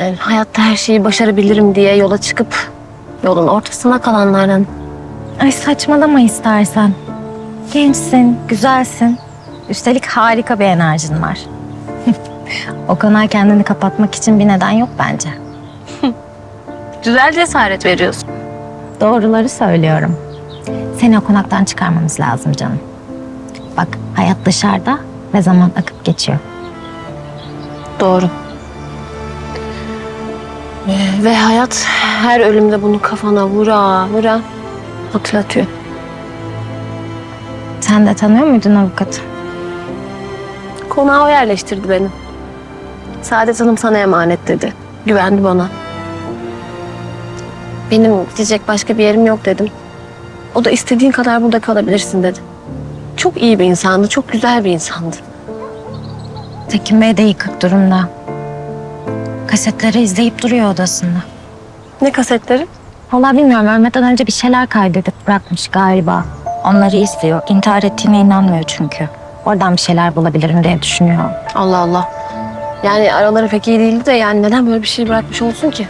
Yani hayatta her şeyi başarabilirim diye yola çıkıp yolun ortasına kalanlardan. Ay saçmalama istersen. Gençsin, güzelsin. Üstelik harika bir enerjin var. o konağa kendini kapatmak için bir neden yok bence. Güzel cesaret veriyorsun. Doğruları söylüyorum. Seni o konaktan çıkarmamız lazım canım. Bak hayat dışarıda ve zaman akıp geçiyor. Doğru. Ve hayat her ölümde bunu kafana vura vura hatırlatıyor. Sen de tanıyor muydun avukatı? Konağa o yerleştirdi beni. Saadet Hanım sana emanet dedi. Güvendi bana. Benim gidecek başka bir yerim yok dedim. O da istediğin kadar burada kalabilirsin dedi. Çok iyi bir insandı, çok güzel bir insandı. Tekin Bey de yıkık durumda. Kasetleri izleyip duruyor odasında. Ne kasetleri? Vallahi bilmiyorum ölmeden önce bir şeyler kaydedip bırakmış galiba. Onları izliyor. İntihar ettiğine inanmıyor çünkü. Oradan bir şeyler bulabilirim diye düşünüyor. Allah Allah. Yani araları pek iyi değildi de yani neden böyle bir şey bırakmış olsun ki?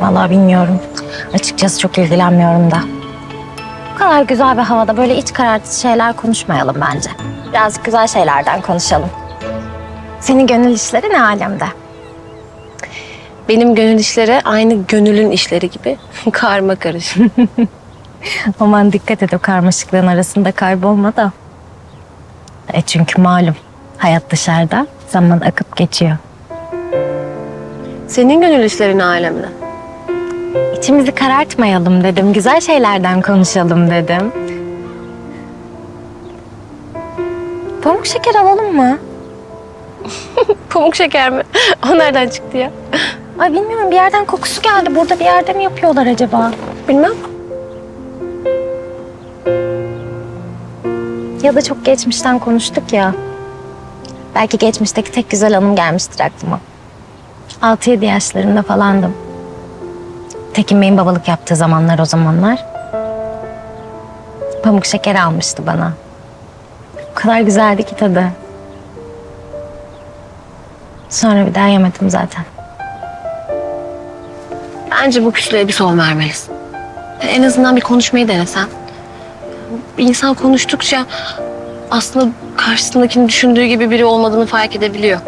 Vallahi bilmiyorum. Açıkçası çok ilgilenmiyorum da. Bu kadar güzel bir havada böyle iç karartıcı şeyler konuşmayalım bence. Birazcık güzel şeylerden konuşalım. Senin gönül işleri ne alemde? Benim gönül işleri aynı gönülün işleri gibi karma karışık. Aman dikkat et o karmaşıklığın arasında kaybolma da. E çünkü malum hayat dışarıda, zaman akıp geçiyor. Senin gönül işlerin alemde. İçimizi karartmayalım dedim, güzel şeylerden konuşalım dedim. Pamuk şeker alalım mı? Pamuk şeker mi? O nereden çıktı ya? Ay bilmiyorum bir yerden kokusu geldi. Burada bir yerde mi yapıyorlar acaba? Bilmem. Ya da çok geçmişten konuştuk ya. Belki geçmişteki tek güzel anım gelmiştir aklıma. 6-7 yaşlarında falandım. Tekin Bey'in babalık yaptığı zamanlar o zamanlar. Pamuk şeker almıştı bana. O kadar güzeldi ki tadı. Sonra bir daha yemedim zaten. Bence bu küslüğe bir son vermelisin. En azından bir konuşmayı denesen. Bir insan konuştukça aslında karşısındakinin düşündüğü gibi biri olmadığını fark edebiliyor.